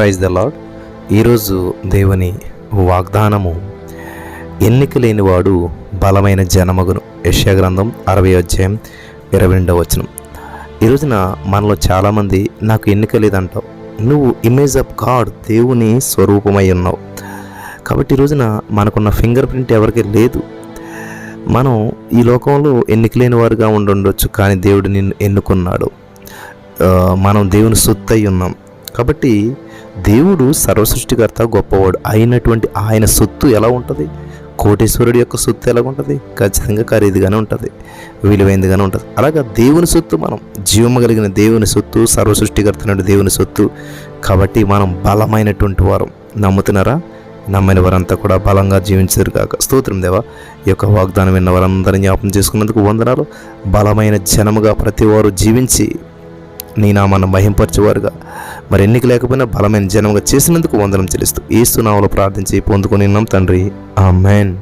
Praise the lord ఈరోజు దేవుని వాగ్దానము ఎన్నిక లేనివాడు బలమైన జనమగును. యెషయా గ్రంథం అరవై అధ్యాయం ఇరవై రెండవ వచనం. ఈ రోజున మనలో చాలామంది నాకు ఎన్నిక లేదంటావు. నువ్వు ఇమేజ్ ఆఫ్ గాడ్ దేవుని స్వరూపమై ఉన్నావు. కాబట్టి ఈ రోజున మనకున్న ఫింగర్ ప్రింట్ ఎవరికి లేదు. మనం ఈ లోకంలో ఎన్నికలేని వారుగా ఉండుండొచ్చు కానీ దేవుడు నిన్ను ఎన్నుకున్నాడు. మనం దేవుని సొత్తు అయి ఉన్నాం. కాబట్టి దేవుడు సర్వసృష్టికర్త గొప్పవాడు. అయినటువంటి ఆయన సొత్తు ఎలా ఉంటుంది? కోటేశ్వరుడి యొక్క సొత్తు ఎలా ఉంటుంది ఖచ్చితంగా ఖరీదుగానే ఉంటుంది. విలువైందిగానే ఉంటుంది. అలాగా దేవుని సొత్తు మనం జీవము కలిగిన దేవుని సొత్తు సర్వసృష్టికర్తనటువంటి దేవుని సొత్తు కాబట్టి మనం బలమైనటువంటి వారు. నమ్ముతున్నారా? నమ్మిన వారంతా కూడా బలంగా జీవించరు కాక స్తోత్రం దేవా. ఈ యొక్క వాగ్దానం విన్న వారందరినీ జ్ఞాపం చేసుకున్నందుకు వందనాలు. బలమైన జనముగా ప్రతి వారు జీవించి నీ నామాన్ని మహింపరచేవారుగా. మరి ఎన్నిక లేకపోయినా బలమైన జనంగా చేసినందుకు వందనం చెల్లిస్తూ ఏసునామలో ప్రార్థించి పొందుకొని ఉన్నాం తండ్రి. మ్యాన్